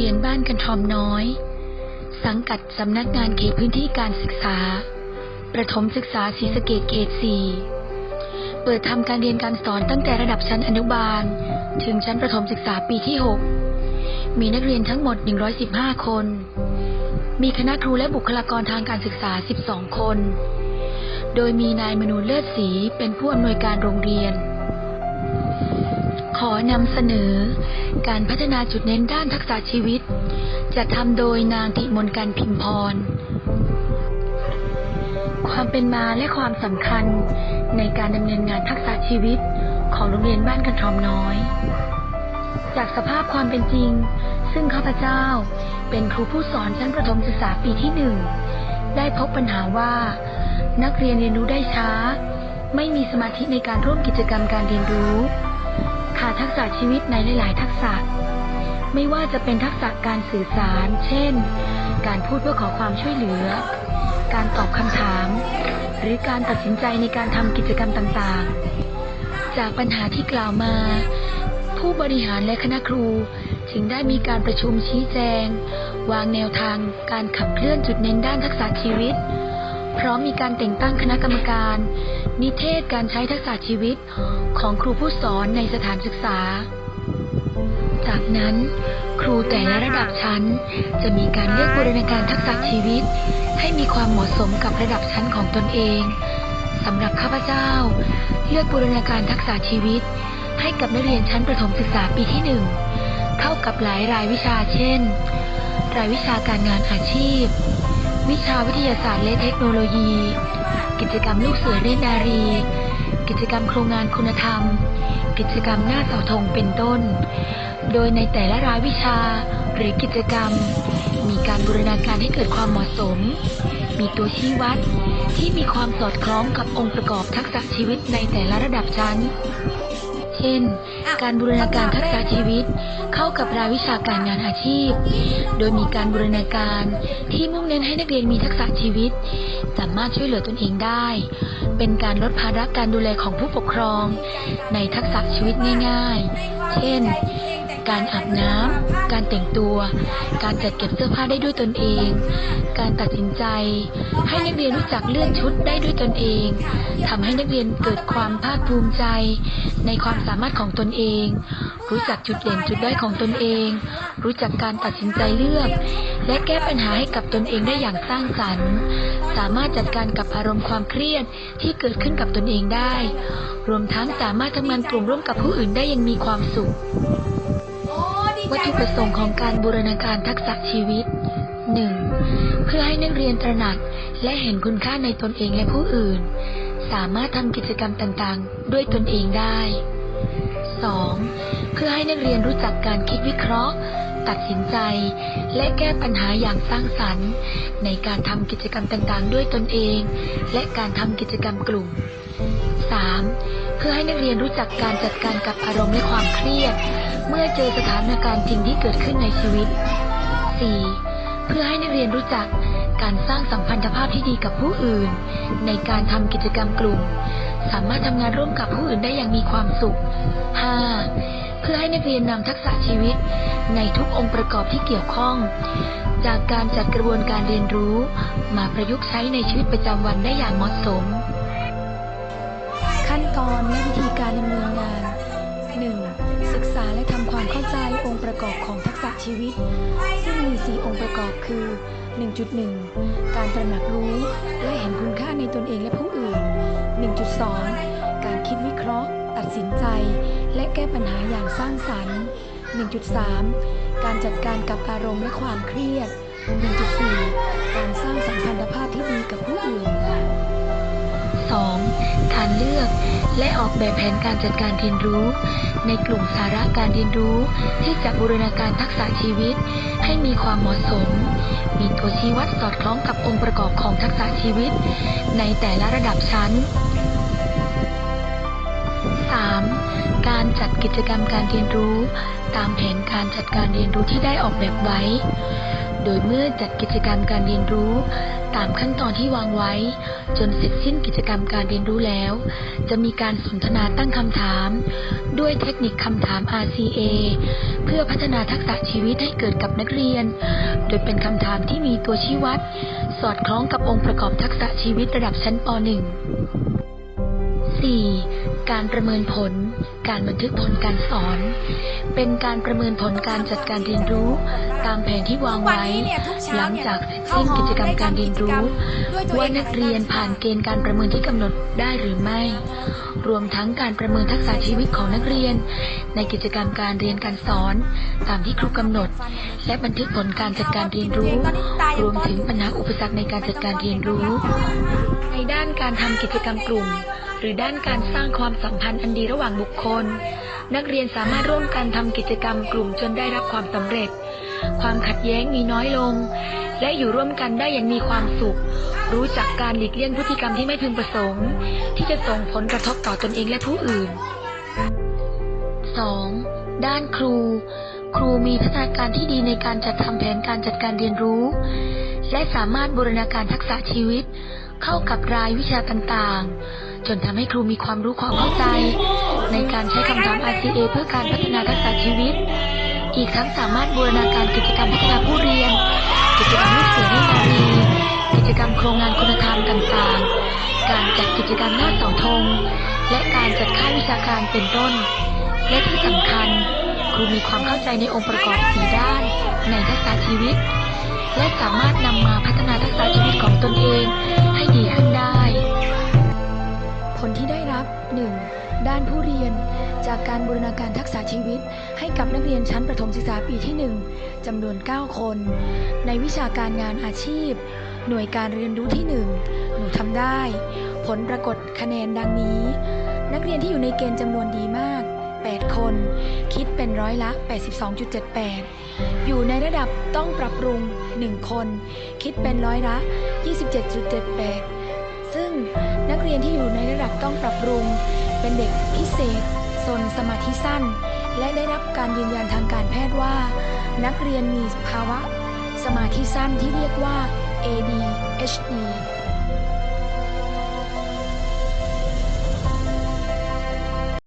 เรียนบ้านกันทอมน้อย สังกัดสำนักงานเขตพื้นที่การศึกษา ประถมศึกษาศรีสะเกดเขต4เปิดทำการเรียนการสอนตั้งแต่ระดับชั้นอนุบาล ถึงชั้นประถมศึกษาปีที่ 6 มีนักเรียนทั้งหมด 115 คน มีคณะครูและบุคลากรทางการศึกษา 12 คน โดยมีนายมนูเลิศศรีเป็นผู้อำนวยการโรงเรียน ขอนำเสนอ การพัฒนาจุดเน้นด้านทักษะชีวิต จะทำโดยนางธิมนกันพิมพร ความเป็นมาและความสำคัญในการดำเนินงานทักษะชีวิตของโรงเรียนบ้านกันทอมน้อย จากสภาพความเป็นจริง ซึ่งข้าพเจ้าเป็นครูผู้สอนชั้นประถมศึกษาปีที่หนึ่งได้พบปัญหาว่า นักเรียนเรียนรู้ได้ช้า ไม่มีสมาธิในการร่วมกิจกรรมการเรียนรู้ ขาดทักษะชีวิตในหลาย ๆ ทักษะ ไม่ว่าจะเป็นทักษะการสื่อสาร เช่น การพูดเพื่อขอความช่วยเหลือ การตอบคำถาม หรือการตัดสินใจในการทำกิจกรรมต่าง ๆ จากปัญหาที่กล่าวมา ผู้บริหารและคณะครู จึงได้มีการประชุมชี้แจง วางแนวทางการขับเคลื่อนจุดเน้นด้านทักษะชีวิต พร้อมมีการแต่งตั้งคณะกรรมการ นิเทศการใช้ทักษะชีวิตของครูผู้สอนในสถานศึกษา จากนั้น ครูแต่ละระดับชั้น จะมีการเลือกบูรณาการทักษะชีวิต ให้มีความเหมาะสมกับระดับชั้นของตนเองสำหรับข้าพเจ้า เลือกบูรณาการทักษะชีวิต ให้กับนักเรียนชั้นประถมศึกษาปีที่หนึ่งเข้ากับหลายรายวิชาเช่น รายวิชาการงานอาชีพ วิชาวิทยาศาสตร์และเทคโนโลยี กิจกรรมลูกเสือเนตรนารี กิจกรรมโครงงานคุณธรรม กิจกรรมหน้าเสาธงเป็นต้น โดยในแต่ละรายวิชาหรือกิจกรรม มีการบูรณาการให้เกิดความเหมาะสม มีตัวชี้วัดที่มีความสอดคล้องกับองค์ประกอบทักษะชีวิตในแต่ละระดับชั้น เช่น การบูรณาการทักษะชีวิต เข้ากับรายวิชาการงานอาชีพ โดยมีการบูรณาการที่มุ่งเน้นให้นักเรียนมีทักษะชีวิต สามารถช่วยเหลือตนเองได้ เป็นการลดภาระการดูแลของผู้ปกครอง ในทักษะชีวิตง่าย ๆ เช่น การอาบน้ำ การแต่งตัว การจัดเก็บเสื้อผ้าได้ด้วยตนเอง การตัดสินใจ ให้นักเรียนรู้จักเลือกชุดได้ด้วยตนเองทำให้นักเรียนเกิดความภาคภูมิใจ ในความสามารถของตนเอง รู้จักจุดเด่นจุดด้อยของตนเอง รู้จักการตัดสินใจเลือก และแก้ปัญหาให้กับตนเองได้อย่างสร้างสรรค์ สามารถจัดการกับอารมณ์ความเครียดที่เกิดขึ้นกับตนเองได้ รวมทั้งสามารถทำงานกลุ่มร่วมกับผู้อื่นได้อยังมีความสุข วัตถุประสงค์ของการบูรณาการทักษะชีวิต 1. เพื่อให้นักเรียนตระหนักและเห็นคุณค่าในตนเองและผู้อื่น สามารถทำกิจกรรมต่างๆ ด้วยตนเองได้ 2. เพื่อให้นักเรียนรู้จักการคิดวิเคราะห์ ตัดสินใจ และแก้ปัญหาอย่างสร้างสรรค์ ในการทำกิจกรรมต่างๆ ด้วยตนเอง และการทำกิจกรรมกลุ่ม 3. เพื่อให้นักเรียนรู้จักการจัดการกับอารมณ์และความเครียด เมื่อเจอสถานการณ์จริงที่เกิดขึ้นในชีวิต 4. เพื่อให้นักเรียนรู้จักการสร้างสัมพันธภาพที่ดีกับผู้อื่น ในการทำกิจกรรมกลุ่ม สามารถทำงานร่วมกับผู้อื่นได้อย่างมีความสุข 5. เพื่อให้นักเรียนนำทักษะชีวิต ในทุกองค์ประกอบที่เกี่ยวข้อง จากการจัดกระบวนการเรียนรู้ มาประยุกต์ใช้ในชีวิตประจำวันได้อย่างเหมาะสม ขั้นตอนและวิธี ชีวิต ซึ่งมี 4 องค์ประกอบคือ 1.1 การตระหนักรู้และเห็นคุณค่าในตนเองและผู้อื่น 1.2 การคิดวิเคราะห์ ตัดสินใจ และแก้ปัญหาอย่างสร้างสรรค์ 1.3 การจัดการกับอารมณ์และความเครียด 1.4 การสร้างสัมพันธภาพที่ดีกับผู้อื่น 2. การเลือก และออกแบบแผนการจัดการเรียนรู้ ในกลุ่มสาระการเรียนรู้ ที่จะบูรณาการทักษะชีวิต ให้มีความเหมาะสม มีตัวชี้วัดสอดคล้องกับองค์ประกอบของทักษะชีวิต ในแต่ละระดับชั้น 3. การจัดกิจกรรมการเรียนรู้ ตามแผนการจัดการเรียนรู้ที่ได้ออกแบบไว้ โดยเมื่อจัดกิจกรรมการเรียนรู้ ตามขั้นตอนที่วางไว้ จนเสร็จสิ้นกิจกรรมการเรียนรู้แล้ว จะมีการสนทนาตั้งคำถาม ด้วยเทคนิคคำถาม RCA เพื่อพัฒนาทักษะชีวิตให้เกิดกับนักเรียน โดยเป็นคำถามที่มีตัวชี้วัด สอดคล้องกับองค์ประกอบทักษะชีวิตระดับชั้นป .1 4. การประเมินผล การบันทึกผลการสอน เป็นการประเมินผลการจัดการเรียนรู้ ตามแผนที่วางไว้ หลังจากสิ้นกิจกรรมการเรียนรู้ ว่านักเรียนผ่านเกณฑ์การประเมินที่กำหนดได้หรือไม่ รวมทั้งการประเมินทักษะชีวิตของนักเรียน ในกิจกรรมการเรียนการสอน ตามที่ครูกำหนด และบันทึกผลการจัดการเรียนรู้ รวมถึงปัญหาอุปสรรคในการจัดการเรียนรู้ ในด้านการทำกิจกรรมกลุ่ม หรือด้านการสร้างความสัมพันธ์อันดีระหว่างบุคคล นักเรียนสามารถร่วมกันทำกิจกรรมกลุ่มจนได้รับความสำเร็จ ความขัดแย้งมีน้อยลง และอยู่ร่วมกันได้อย่างมีความสุข รู้จักการหลีกเลี่ยงพฤติกรรมที่ไม่พึงประสงค์ ที่จะส่งผลกระทบต่อตนเองและผู้อื่น 2. ด้านครู ครูมีพัฒนาการที่ดีในการจัดทำแผนการจัดการเรียนรู้ และสามารถบูรณาการทักษะชีวิต เข้ากับรายวิชาต่างๆ จนทำให้ครูมีความรู้ความเข้าใจ ในการใช้คำถาม RCA เพื่อการพัฒนาทักษะชีวิต อีกทั้งสามารถบูรณาการกิจกรรมพัฒนาผู้เรียน กิจกรรมลูกเสือเนตรนารีกิจกรรมโครงงานคุณธรรมต่างๆ การจัดกิจกรรมหน้าเสาธง และการจัดค่ายวิชาการเป็นต้น และที่สำคัญ ครูมีความเข้าใจในองค์ประกอบสีด้าน ในทักษะชีวิตและสามารถนำมาพัฒนาทักษะชีวิตของตนเอง ดีขึ้นได้ ผลที่ได้รับ 1. ด้านผู้เรียน จากการบูรณาการทักษะชีวิต ให้กับนักเรียนชั้นประถมศึกษาปีที่ 1จำนวน 9 คน ในวิชาการงานอาชีพ หน่วยการเรียนรู้ที่ 1 หนูทำได้ ผลปรากฏคะแนนดังนี้ นักเรียนที่อยู่ในเกณฑ์จำนวนดีมาก 8 คน คิดเป็นร้อยละ 82.78 อยู่ในระดับต้องปรับปรุง 1 คน คิดเป็นร้อยละ 27.78 ซึ่งนักเรียนที่อยู่ในระดับต้องปรับปรุง เป็นเด็กพิเศษซนสมาธิสั้น และได้รับการยืนยันทางการแพทย์ว่า นักเรียนมีภาวะสมาธิสั้นที่เรียกว่า ADHD